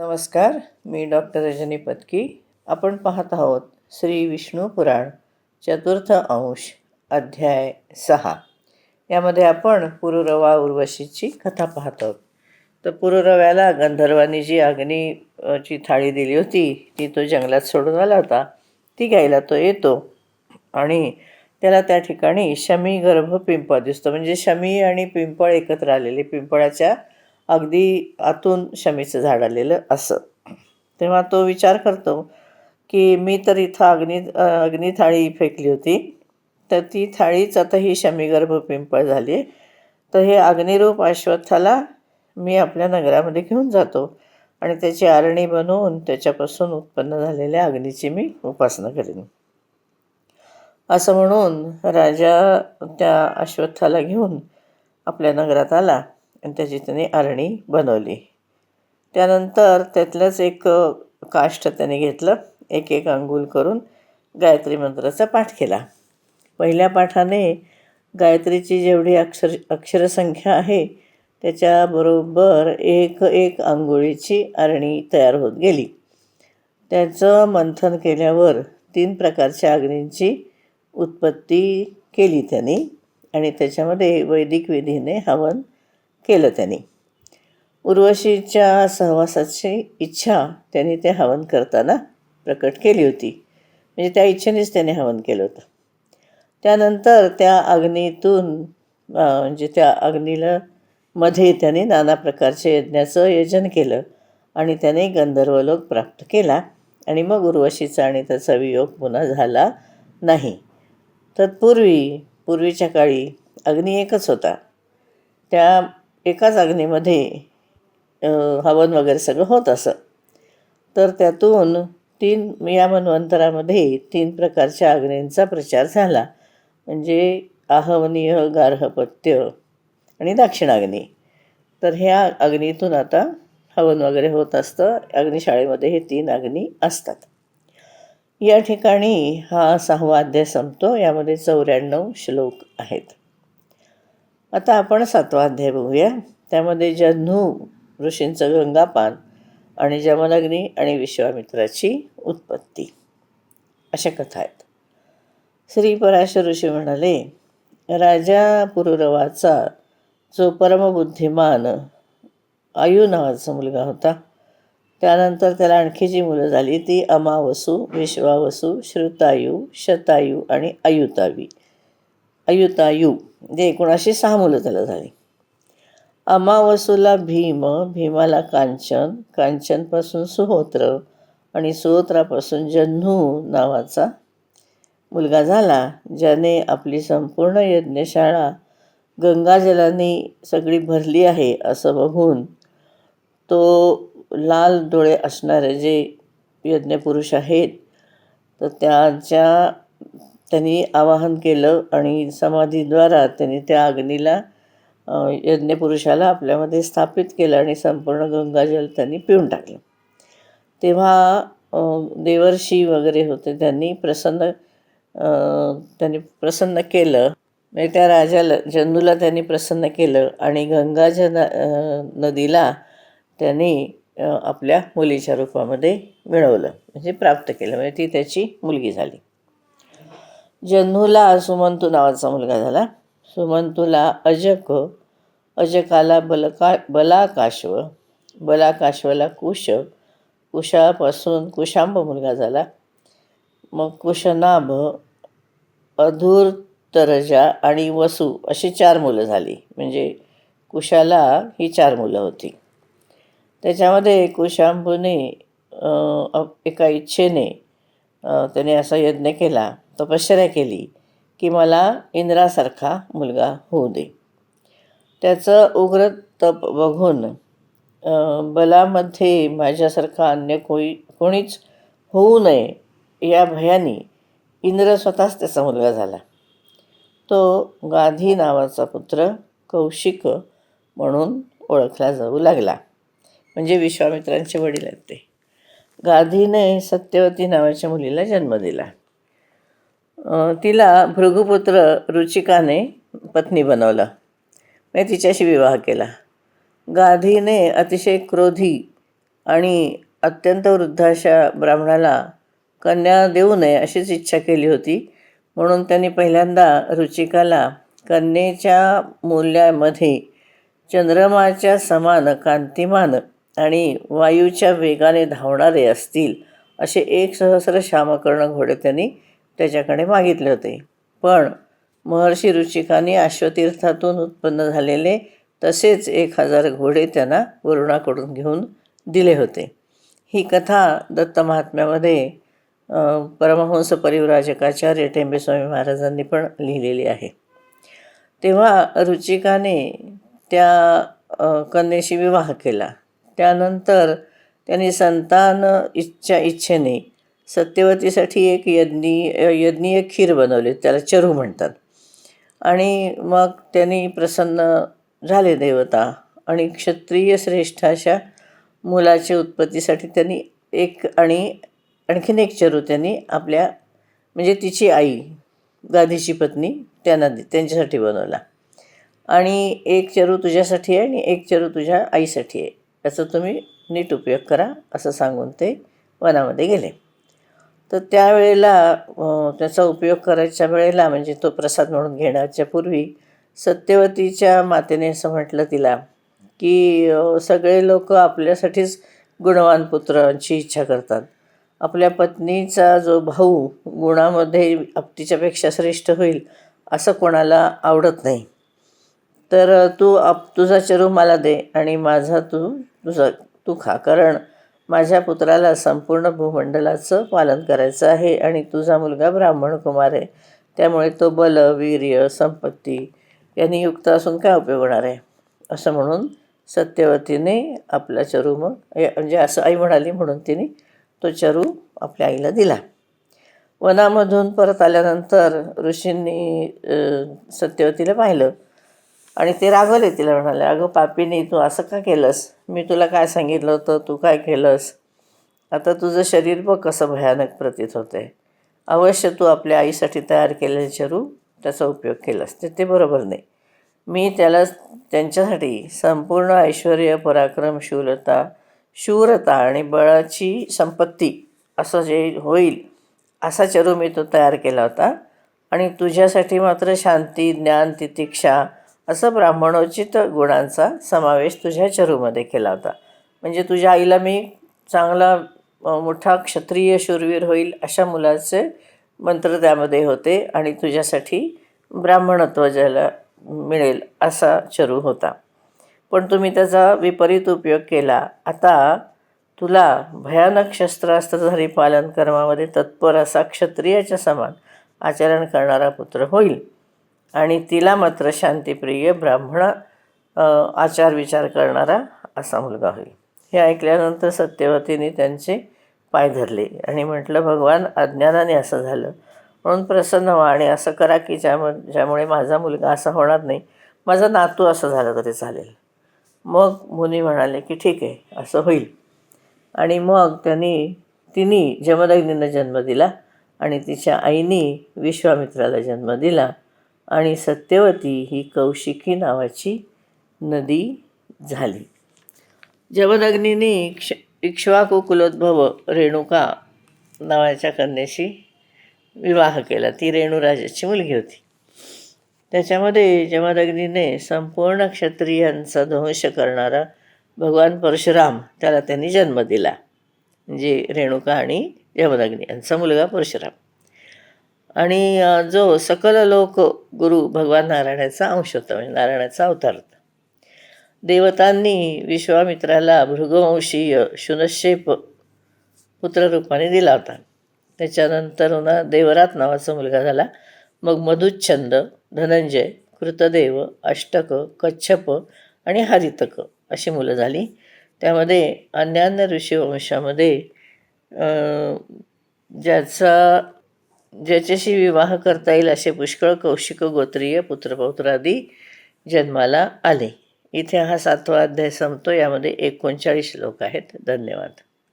नमस्कार मी डॉक्टर रजनी पत्की आपण पाहत आहोत श्री विष्णू पुराण चतुर्थ अंश अध्याय सहा. यामध्ये आपण पुरुरवा उर्वशीची कथा पाहत आहोत. तर पुरुरव्याला गंधर्वांनी जी अग्नी ची थाळी दिली होती. ती तो जंगलात सोडून आला होता. ती घ्यायला तो येतो आणि त्याला त्या ठिकाणी शमी गर्भ पिंपळ दिसतो. म्हणजे शमी आणि पिंपळ एकत्र आलेले पिंपळाच्या अगदी आतून शमीचं झाड आलेलं असं. तेव्हा तो विचार करतो की मी तर इथं अग्नी अग्नी थाळी फेकली होती. तर ती थाळीच आता ही शमीगर्भ पिंपळ झाली तर हे अग्निरूप अश्वत्थाला मी आपल्या नगरामध्ये घेऊन जातो आणि त्याची आरणी बनवून त्याच्यापासून उत्पन्न झालेल्या अग्नीची मी उपासना करेन. असं म्हणून राजा त्या अश्वत्थाला घेऊन आपल्या नगरात आला. आणि त्याची त्याने आरणी बनवली. त्यानंतर त्यातलंच एक काष्ट काष्ठ त्याने घेतलं. एक एक अंघोळ करून गायत्री मंत्राचा पाठ केला. पहिल्या पाठाने गायत्रीची जेवढी अक्षर अक्षरसंख्या आहे त्याच्याबरोबर एक एक आंघोळीची आरणी तयार होत गेली. त्याचं मंथन केल्यावर तीन प्रकारच्या अग्नींची उत्पत्ती केली त्यांनी. आणि त्याच्यामध्ये वैदिक विधीने हवन केलं त्यांनी. उर्वशीच्या सहवासाची इच्छा त्यांनी ते हवन करताना प्रकट केली होती. म्हणजे त्या इच्छेनेच त्याने हवन केलं होतं. त्यानंतर त्या अग्नीतून म्हणजे त्या अग्नीला मध्ये त्याने नाना प्रकारचे यज्ञाचं आयोजन केलं आणि त्याने गंधर्वलोक प्राप्त केला आणि मग उर्वशीचा आणि त्याचा वियोग पुन्हा झाला नाही. तत्पूर्वी पूर्वीच्या काळी अग्नी एकच होता. त्या एकाच अग्नीमध्ये हवन वगैरे सगळं होत असं. तर त्यातून तीन या मन्वंतरामध्ये तीन प्रकारच्या अग्नींचा प्रचार झाला. म्हणजे आहवनीय गार्हपत्य आणि दाक्षिणाग्नी. तर ह्या अग्नीतून आता हवन वगैरे होत असतं. अग्निशाळेमध्ये हे तीन अग्नी असतात. या ठिकाणी हा सहावा अध्याय संपतो. यामध्ये चौऱ्याण्णव श्लोक आहेत. आता आपण सातवा अध्याय बघूया. त्यामध्ये जन्हू ऋषींचं गंगापान आणि जमलग्नी आणि विश्वामित्राची उत्पत्ती. अशा कथा आहेत. श्री पराशर ऋषी म्हणाले राजा पुरुरवाचा जो परमबुद्धिमान आयु नावाचा मुलगा होता त्यानंतर त्याला आणखी जी मुलं झाली ती अमावसू विश्वावसू श्रुतायू शतायू आणि अयुतावी अयुतायू म्हणजे एकूण अशी सहा मुलं त्याला झाली. अमावसूला भीम भीमाला कांचन कांचनपासून सुहोत्र आणि सुहोत्रापासून जन्हू नावाचा मुलगा झाला ज्याने आपली संपूर्ण यज्ञशाळा गंगाजलाने सगळी भरली आहे असं बघून तो लाल डोळे असणारे जे यज्ञपुरुष आहेत तर त्याच्या त्यांनी आवाहन केलं आणि समाधीद्वारा त्यांनी त्या अग्नीला यज्ञपुरुषाला आपल्यामध्ये स्थापित केलं आणि संपूर्ण गंगाजल त्यांनी पिऊन टाकलं. तेव्हा देवर्षी वगैरे होते त्यांनी प्रसन्न त्यांनी प्रसन्न केलं. म्हणजे त्या राजाला जन्नूला त्यांनी प्रसन्न केलं आणि गंगाजल नदीला त्यांनी आपल्या मुलीच्या रूपामध्ये मिळवलं. म्हणजे प्राप्त केलं. म्हणजे ती त्याची मुलगी झाली. जन्हूला सुमंतू नावाचा मुलगा झाला. सुमंतूला अजक अजकाला बलका बलाकाश्व बलाकाश्वला कुश कुशापासून कुशांब मुलगा झाला. मग कुशनाभ अधूर्तरजा आणि वसू अशी चार मुलं झाली. म्हणजे कुशाला ही चार मुलं होती. त्याच्यामध्ये कुशांबूने एका इच्छेने त्याने असा यज्ञ केला तपश्चर्या केली की मला इंद्रासारखा मुलगा होऊ दे. त्याचं उग्र तप बघून बलामध्ये माझ्यासारखा अन्य कोणी कोणीच होऊ नये या भयाने इंद्र स्वतःच त्याचा मुलगा झाला. तो गाधी नावाचा पुत्र कौशिक म्हणून ओळखला जाऊ लागला. म्हणजे विश्वामित्रांचे वडील आहेत ते. गाधीने सत्यवती नावाच्या मुलीला जन्म दिला. तिला भृगुपुत्र रुचिकाने पत्नी बनवलं. मी तिच्याशी विवाह केला. गाधीने अतिशय क्रोधी आणि अत्यंत वृद्ध अशा ब्राह्मणाला कन्या देऊ नये अशीच इच्छा केली होती. म्हणून त्यांनी पहिल्यांदा रुचिकाला कन्येच्या मूल्यामध्ये चंद्रमाच्या समान कांतिमान आणि वायूच्या वेगाने धावणारे असतील असे एक सहस्र श्यामकर्ण घोडे त्यांनी त्याच्याकडे मागितले होते. पण महर्षी रुचिकाने अश्वतीर्थातून उत्पन्न झालेले तसेच एक हजार घोडे त्यांना वरुणाकडून घेऊन दिले होते. ही कथा दत्त महात्म्यामध्ये परमहंस परिव्राजकाचार्य टेंबेस्वामी महाराजांनी पण लिहिलेली आहे. तेव्हा रुचिकाने त्या कन्येशी विवाह केला. त्यानंतर त्यांनी संतान इच्छा इच्छेने सत्यवतीसाठी एक यज्ञी यज्ञीय खीर बनवली त्याला चरू म्हणतात. आणि मग त्यांनी प्रसन्न झाले देवता आणि क्षत्रिय श्रेष्ठ अशा मुलाच्या उत्पत्तीसाठी त्यांनी एक आणि आणखीन एक चरू त्यांनी आपल्या म्हणजे तिची आई गाधीची पत्नी त्यांना दि- त्यांच्यासाठी बनवला. आणि एक चरू तुझ्यासाठी आहे आणि एक चरू तुझ्या आईसाठी आहे. याचा तुम्ही नीट उपयोग करा असं सांगून ते वनामध्ये गेले. तर त्यावेळेला त्याचा उपयोग करायच्या वेळेला म्हणजे तो प्रसाद म्हणून घेण्याच्या पूर्वी सत्यवतीच्या मातेने असं म्हटलं तिला की सगळे लोक आपल्यासाठीच गुणवान पुत्रांची इच्छा करतात. आपल्या पत्नीचा जो भाऊ गुणामध्ये आपटीच्यापेक्षा श्रेष्ठ होईल असं कोणाला आवडत नाही. तर तू आप तुझा चरू मला दे आणि माझा तू तुझा तू खा. कारण माझ्या पुत्राला संपूर्ण भूमंडलाचं पालन करायचं आहे आणि तुझा मुलगा ब्राह्मण कुमार आहे. त्यामुळे तो बल वीर्य संपत्ती यांनी युक्त असून काय उपयोग होणार आहे? असं म्हणून सत्यवतीने आपला चरू मग म्हणजे असं आई म्हणाली म्हणून तिने तो चरू आपल्या आईला दिला. वनामधून परत आल्यानंतर ऋषींनी सत्यवतीला पाहिलं. आणि ते रागवले तिला म्हणाले अगं पापीने तू असं का केलंस? मी तुला काय सांगितलं होतं? तू काय केलंस? आता तुझं शरीर बघ कसं भयानक प्रतीत होते अवश्य तू आपल्या आईसाठी तयार केलेले चरू त्याचा उपयोग केलास. ते ते बरोबर नाही. मी त्याला त्यांच्यासाठी संपूर्ण ऐश्वर पराक्रम शूलता शूरता आणि बळाची संपत्ती असं जे होईल असा चरू मी तो तयार केला होता. आणि तुझ्यासाठी मात्र शांती ज्ञान तितिक्षा असं ब्राह्मणोचित गुणांचा समावेश तुझ्या चरूमध्ये केला होता. म्हणजे तुझ्या आईला मी चांगला मोठा क्षत्रिय शूरवीर होईल अशा मुलाचे मंत्र त्यामध्ये होते आणि तुझ्यासाठी ब्राह्मणत्व ज्याला मिळेल असा चरू होता. पण तुम्ही त्याचा विपरीत उपयोग केला. आता तुला भयानक शस्त्रास्त्रधारी पालन कर्मामध्ये तत्पर असा क्षत्रियाच्या समान आचरण करणारा पुत्र होईल. आणि तिला मात्र शांतिप्रिय ब्राह्मण आचार विचार करणारा असा मुलगा होईल. हे ऐकल्यानंतर सत्यवतीने त्यांचे पाय धरले आणि म्हटलं भगवान अज्ञानाने असं झालं. म्हणून प्रसन्न व्हा आणि असं करा की ज्याम ज्यामुळे माझा मुलगा असा होणार नाही. माझा नातू असं झालं तरी चालेल. मग मुनी म्हणाले की ठीक आहे असं होईल. आणि मग त्यांनी तिने जमदग्नीनं जन्म दिला आणि तिच्या आईने विश्वामित्राला जन्म दिला. आणि सत्यवती ही कौशिकी नावाची नदी झाली. जमदग्नीने क्ष इक्ष्वाकू कुलोद्भव रेणुका नावाच्या कन्येशी विवाह केला. ती रेणुराजाची मुलगी होती. त्याच्यामध्ये जमदग्नीने संपूर्ण क्षत्रियांचा ध्वंस करणारा भगवान परशुराम त्याला त्यांनी जन्म दिला. म्हणजे रेणुका आणि जमदग्नी यांचा मुलगा परशुराम. आणि जो सकल लोक गुरु भगवान नारायणाचा अंश होता म्हणजे नारायणाचा अवतार होता. देवतांनी विश्वामित्राला भृगवंशीय शुनशेप पुत्ररूपाने दिला होता. त्याच्यानंतर पुन्हा देवरात नावाचा मुलगा झाला. मग मधुच्छंद धनंजय कृतदेव अष्टक कच्छप आणि हरितक अशी मुलं झाली. त्यामध्ये अन्यान्य ऋषीवंशामध्ये ज्याचा ज्याच्याशी विवाह करता येईल असे पुष्कळ कौशिक गोत्रीय पुत्रपौत्रादी जन्माला आले. इथे हा सातवा अध्याय संपतो. यामध्ये एकोणचाळीस श्लोक आहेत. धन्यवाद.